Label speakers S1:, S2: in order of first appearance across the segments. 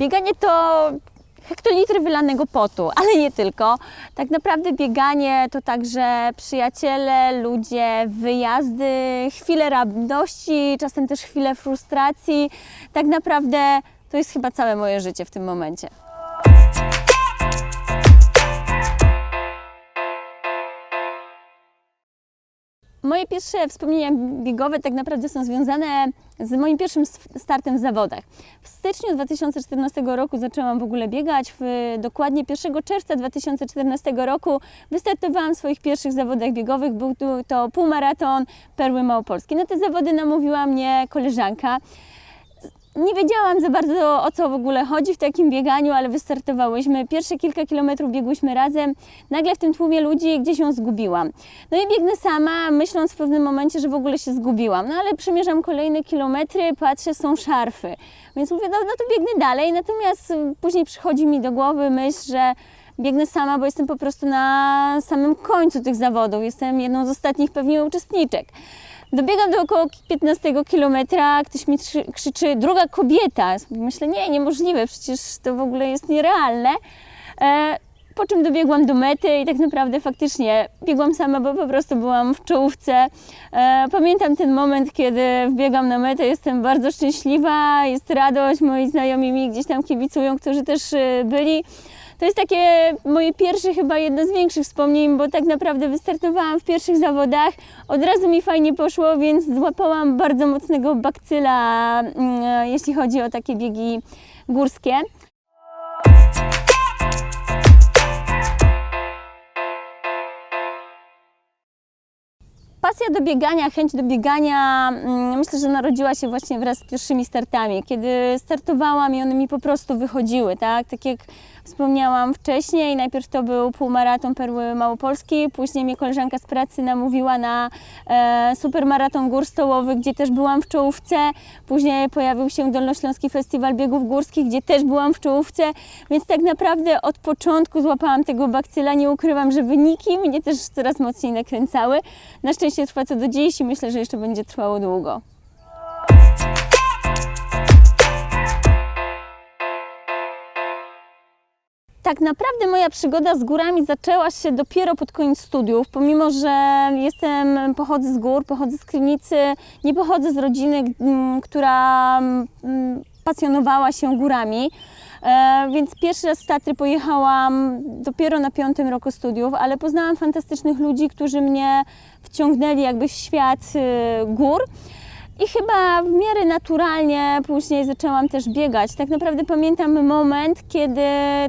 S1: Bieganie to hektolitry wylanego potu, ale nie tylko. Tak naprawdę bieganie to także przyjaciele, ludzie, wyjazdy, chwile radości, czasem też chwile frustracji. Tak naprawdę to jest chyba całe moje życie w tym momencie. Moje pierwsze wspomnienia biegowe tak naprawdę są związane z moim pierwszym startem w zawodach. W styczniu 2014 roku zaczęłam w ogóle biegać. W, dokładnie 1 czerwca 2014 roku wystartowałam w swoich pierwszych zawodach biegowych. Był to, to półmaraton Perły Małopolskiej. Na te zawody namówiła mnie koleżanka. Nie wiedziałam za bardzo o co w ogóle chodzi w takim bieganiu, ale wystartowałyśmy. Pierwsze kilka kilometrów biegłyśmy razem. Nagle w tym tłumie ludzi gdzieś ją zgubiłam. No i biegnę sama, myśląc w pewnym momencie, że w ogóle się zgubiłam. No ale przemierzam kolejne kilometry, patrzę, są szarfy. Więc mówię, no, no to biegnę dalej. Natomiast y, później przychodzi mi do głowy myśl, że biegnę sama, bo jestem po prostu na samym końcu tych zawodów. Jestem jedną z ostatnich pewnie uczestniczek. Dobiegam do około 15 kilometra, ktoś mi krzy- krzyczy, druga kobieta. Myślę, nie, niemożliwe, przecież to w ogóle jest nierealne. E, po czym dobiegłam do mety i tak naprawdę faktycznie biegłam sama, bo po prostu byłam w czołówce. E, pamiętam ten moment, kiedy wbiegam na metę, jestem bardzo szczęśliwa, jest radość, moi znajomi mi gdzieś tam kibicują, którzy też e, byli. To jest takie moje pierwsze, chyba jedno z większych wspomnień, bo tak naprawdę wystartowałam w pierwszych zawodach, od razu mi fajnie poszło, więc złapałam bardzo mocnego bakcyla, mm, jeśli chodzi o takie biegi górskie. Pasja do biegania, chęć do biegania, mm, myślę, że narodziła się właśnie wraz z pierwszymi startami. Kiedy startowałam i one mi po prostu wychodziły, tak? Tak jak wspomniałam wcześniej, najpierw to był półmaraton Perły Małopolskiej, później mnie koleżanka z pracy namówiła na e, supermaraton gór stołowych, gdzie też byłam w czołówce. Później pojawił się Dolnośląski Festiwal Biegów Górskich, gdzie też byłam w czołówce, więc tak naprawdę od początku złapałam tego bakcyla. Nie ukrywam, że wyniki mnie też coraz mocniej nakręcały. Na szczęście trwa to do dziś i myślę, że jeszcze będzie trwało długo. Tak naprawdę moja przygoda z górami zaczęła się dopiero pod koniec studiów, pomimo że jestem, pochodzę z gór, pochodzę z Krynicy, nie pochodzę z rodziny, która pasjonowała się górami. E, więc pierwszy raz w Tatry pojechałam dopiero na piątym roku studiów, ale poznałam fantastycznych ludzi, którzy mnie wciągnęli jakby w świat y, gór. I chyba w miarę naturalnie później zaczęłam też biegać. Tak naprawdę pamiętam moment, kiedy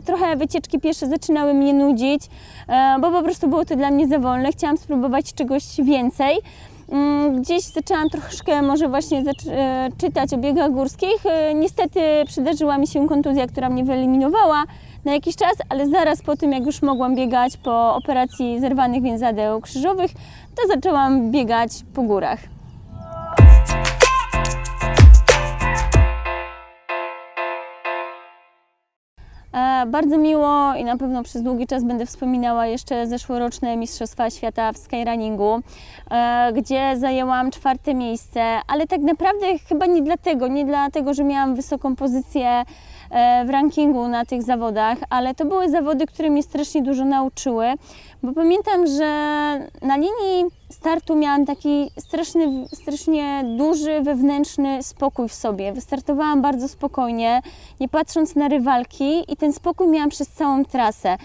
S1: trochę wycieczki piesze zaczynały mnie nudzić, e, bo po prostu było to dla mnie za wolne. Chciałam spróbować czegoś więcej. Mm, Gdzieś zaczęłam troszkę może właśnie e, czytać o biegach górskich. E, Niestety przydarzyła mi się kontuzja, która mnie wyeliminowała na jakiś czas, ale zaraz po tym, jak już mogłam biegać po operacji zerwanych więzadeł krzyżowych, to zaczęłam biegać po górach. Bardzo miło i na pewno przez długi czas będę wspominała jeszcze zeszłoroczne Mistrzostwa Świata w skyrunningu, e, gdzie zajęłam czwarte miejsce, ale tak naprawdę chyba nie dlatego, nie dlatego, że miałam wysoką pozycję w rankingu na tych zawodach, ale to były zawody, które mnie strasznie dużo nauczyły, bo pamiętam, że na linii startu miałam taki straszny, strasznie duży wewnętrzny spokój w sobie. Wystartowałam bardzo spokojnie, nie patrząc na rywalki i ten spokój miałam przez całą trasę.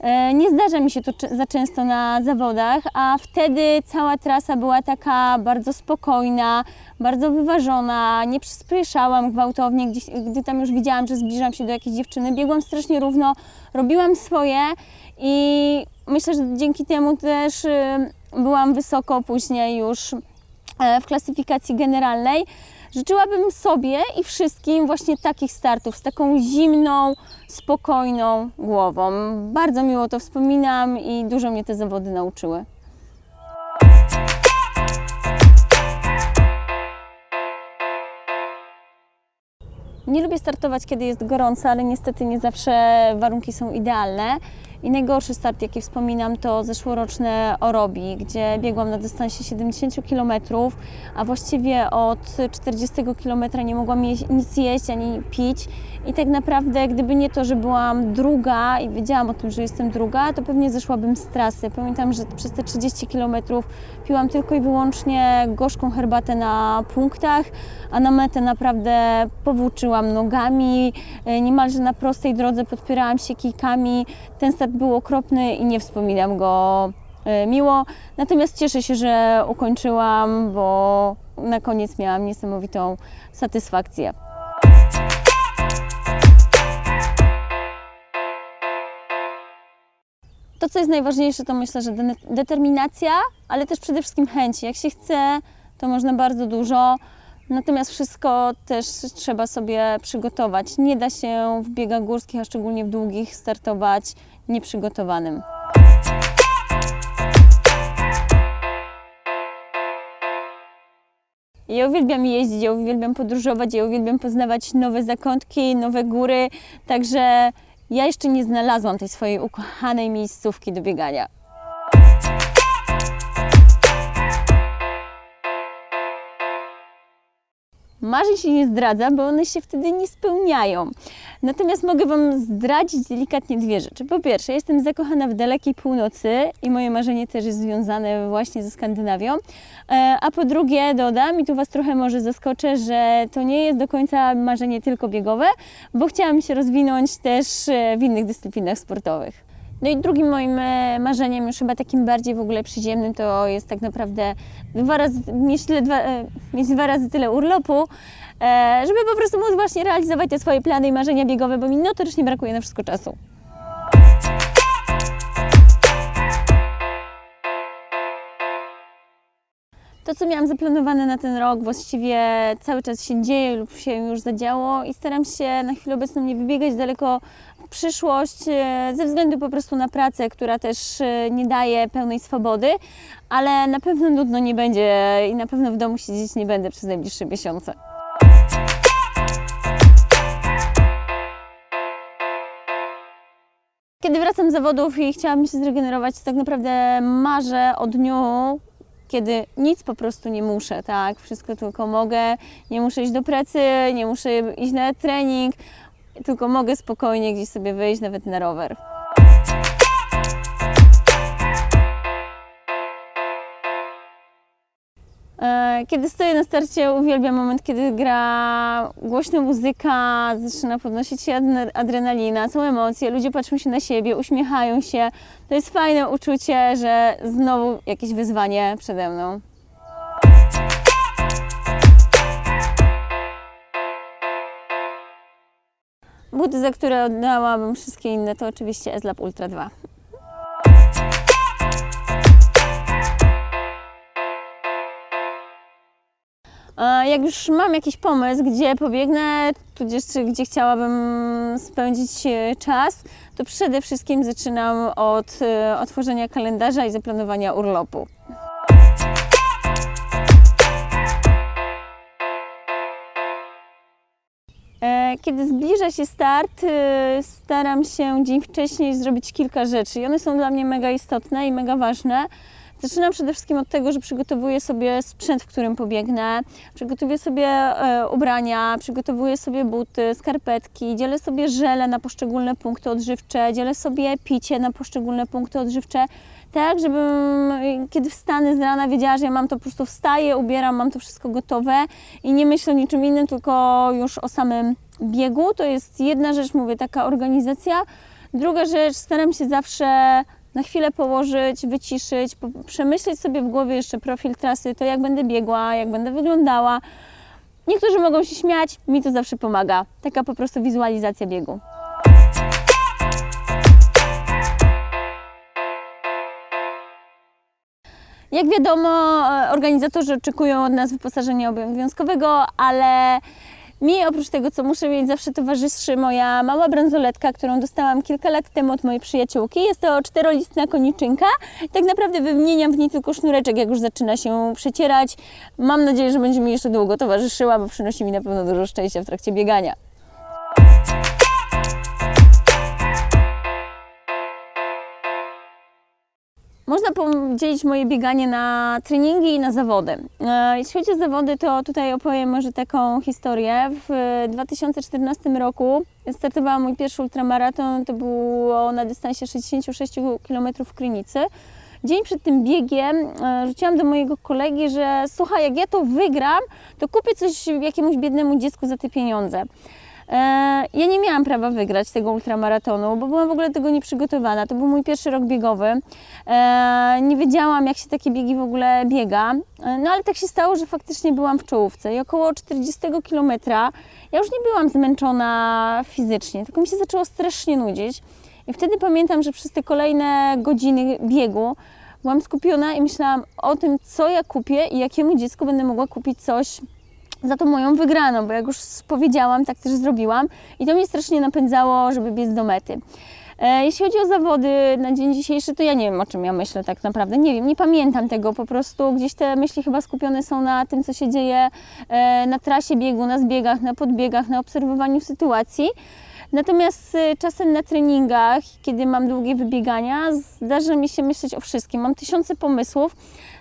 S1: E, Nie zdarza mi się to za często na zawodach, a wtedy cała trasa była taka bardzo spokojna, bardzo wyważona, nie przyspieszałam gwałtownie, gdzieś, gdy tam już widziałam, że zbliżam się do jakiejś dziewczyny, biegłam strasznie równo, robiłam swoje i myślę, że dzięki temu też y, byłam wysoko później już e, w klasyfikacji generalnej. Życzyłabym sobie i wszystkim właśnie takich startów z taką zimną, spokojną głową. Bardzo miło to wspominam i dużo mnie te zawody nauczyły. Nie lubię startować, kiedy jest gorąco, ale niestety nie zawsze warunki są idealne. I najgorszy start, jaki wspominam, to zeszłoroczne Orobi, gdzie biegłam na dystansie 70 km, a właściwie od 40 km nie mogłam jeść, nic jeść ani pić. I tak naprawdę, gdyby nie to, że byłam druga i wiedziałam o tym, że jestem druga, to pewnie zeszłabym z trasy. Pamiętam, że przez te 30 km piłam tylko i wyłącznie gorzką herbatę na punktach, a na metę naprawdę powłóczyłam nogami, e, niemalże na prostej drodze podpierałam się kijkami. Ten start był okropny i nie wspominam go e, miło. Natomiast cieszę się, że ukończyłam, bo na koniec miałam niesamowitą satysfakcję. To, co jest najważniejsze, to myślę, że de- determinacja, ale też przede wszystkim chęci. Jak się chce, to można bardzo dużo. Natomiast wszystko też trzeba sobie przygotować. Nie da się w biegach górskich, a szczególnie w długich, startować nieprzygotowanym. Ja uwielbiam jeździć, ja uwielbiam podróżować, ja uwielbiam poznawać nowe zakątki, nowe góry, także ja jeszcze nie znalazłam tej swojej ukochanej miejscówki do biegania. Marzeń się nie zdradza, bo one się wtedy nie spełniają. Natomiast mogę Wam zdradzić delikatnie dwie rzeczy. Po pierwsze, jestem zakochana w dalekiej północy i moje marzenie też jest związane właśnie ze Skandynawią. E, A po drugie, dodam, i tu Was trochę może zaskoczę, że to nie jest do końca marzenie tylko biegowe, bo chciałam się rozwinąć też e, w innych dyscyplinach sportowych. No i drugim moim e, marzeniem, już chyba takim bardziej w ogóle przyziemnym, to jest tak naprawdę dwa razy, mieć, tyle, dwa, e, mieć dwa razy tyle urlopu, e, żeby po prostu móc właśnie realizować te swoje plany i marzenia biegowe, bo mi notorycznie brakuje na wszystko czasu. To, co miałam zaplanowane na ten rok, właściwie cały czas się dzieje lub się już zadziało i staram się na chwilę obecną nie wybiegać daleko przyszłość e, ze względu po prostu na pracę, która też e, nie daje pełnej swobody, ale na pewno nudno nie będzie i na pewno w domu siedzieć nie będę przez najbliższe miesiące. Kiedy wracam z zawodów i chciałabym się zregenerować, to tak naprawdę marzę o dniu, kiedy nic po prostu nie muszę, tak? Wszystko tylko mogę, nie muszę iść do pracy, nie muszę iść na trening, tylko mogę spokojnie gdzieś sobie wyjść, nawet na rower. E, Kiedy stoję na starcie, uwielbiam moment, kiedy gra głośna muzyka, zaczyna podnosić się adre- adrenalina, są emocje, ludzie patrzą się na siebie, uśmiechają się. To jest fajne uczucie, że znowu jakieś wyzwanie przede mną. Buty, za które oddałabym wszystkie inne, to oczywiście Eslab Ultra 2. E, Jak już mam jakiś pomysł, gdzie pobiegnę, tudzież gdzie chciałabym spędzić e, czas, to przede wszystkim zaczynam od e, otworzenia kalendarza i zaplanowania urlopu. Kiedy zbliża się start, e, staram się dzień wcześniej zrobić kilka rzeczy. I one są dla mnie mega istotne i mega ważne. Zaczynam przede wszystkim od tego, że przygotowuję sobie sprzęt, w którym pobiegnę, przygotowuję sobie e, ubrania, przygotowuję sobie buty, skarpetki, dzielę sobie żele na poszczególne punkty odżywcze, dzielę sobie picie na poszczególne punkty odżywcze, tak żebym kiedy wstanę z rana wiedziała, że ja mam to po prostu wstaję, ubieram, mam to wszystko gotowe i nie myślę o niczym innym, tylko już o samym biegu. To jest jedna rzecz, mówię, taka organizacja. Druga rzecz, staram się zawsze na chwilę położyć, wyciszyć, przemyśleć sobie w głowie jeszcze profil trasy, to jak będę biegła, jak będę wyglądała. Niektórzy mogą się śmiać, mi to zawsze pomaga. Taka po prostu wizualizacja biegu. Jak wiadomo, e, organizatorzy oczekują od nas wyposażenia obowiązkowego, ale mi oprócz tego, co muszę mieć, zawsze towarzyszy moja mała bransoletka, którą dostałam kilka lat temu od mojej przyjaciółki. Jest to czterolistna koniczynka. Tak naprawdę wymieniam w niej tylko sznureczek, jak już zaczyna się przecierać. Mam nadzieję, że będzie mi jeszcze długo towarzyszyła, bo przynosi mi na pewno dużo szczęścia w trakcie biegania. Można podzielić moje bieganie na treningi i na zawody. E, Jeśli chodzi o zawody, to tutaj opowiem może taką historię. W 2014 roku startowałam mój pierwszy ultramaraton, to było na dystansie 66 km w Krynicy. Dzień przed tym biegiem e, rzuciłam do mojego kolegi, że słuchaj, jak ja to wygram, to kupię coś jakiemuś biednemu dziecku za te pieniądze. E, Ja nie miałam prawa wygrać tego ultramaratonu, bo byłam w ogóle tego nieprzygotowana. To był mój pierwszy rok biegowy. E, Nie wiedziałam, jak się takie biegi w ogóle biega. E, No ale tak się stało, że faktycznie byłam w czołówce i około 40 km ja już nie byłam zmęczona fizycznie, tylko mi się zaczęło strasznie nudzić. I wtedy pamiętam, że przez te kolejne godziny biegu byłam skupiona i myślałam o tym, co ja kupię i jakiemu dziecku będę mogła kupić coś za tą moją wygraną, bo jak już powiedziałam, tak też zrobiłam i to mnie strasznie napędzało, żeby biec do mety. E, Jeśli chodzi o zawody na dzień dzisiejszy, to ja nie wiem, o czym ja myślę tak naprawdę. Nie wiem, nie pamiętam tego. Po prostu gdzieś te myśli chyba skupione są na tym, co się dzieje e, na trasie biegu, na zbiegach, na podbiegach, na obserwowaniu sytuacji. Natomiast y, czasem na treningach, kiedy mam długie wybiegania, zdarza mi się myśleć o wszystkim. Mam tysiące pomysłów.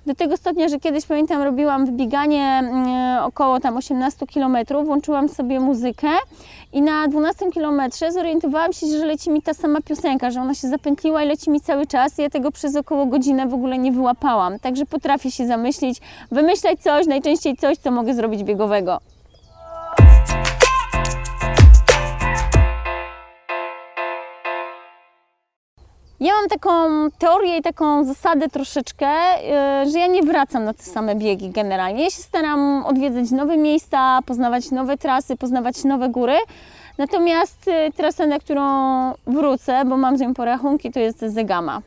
S1: Do tego stopnia, że kiedyś pamiętam, robiłam wybieganie mm, około tam 18 km, włączyłam sobie muzykę i na 12 kilometrze zorientowałam się, że leci mi ta sama piosenka, że ona się zapętliła i leci mi cały czas. Ja tego przez około godzinę w ogóle nie wyłapałam. Także potrafię się zamyślić, wymyślać coś, najczęściej coś, co mogę zrobić biegowego. Ja mam taką teorię i taką zasadę troszeczkę, yy, że ja nie wracam na te same biegi generalnie. Ja się staram odwiedzać nowe miejsca, poznawać nowe trasy, poznawać nowe góry. Natomiast yy, trasa, na którą wrócę, bo mam z nią porachunki, to jest Zegama.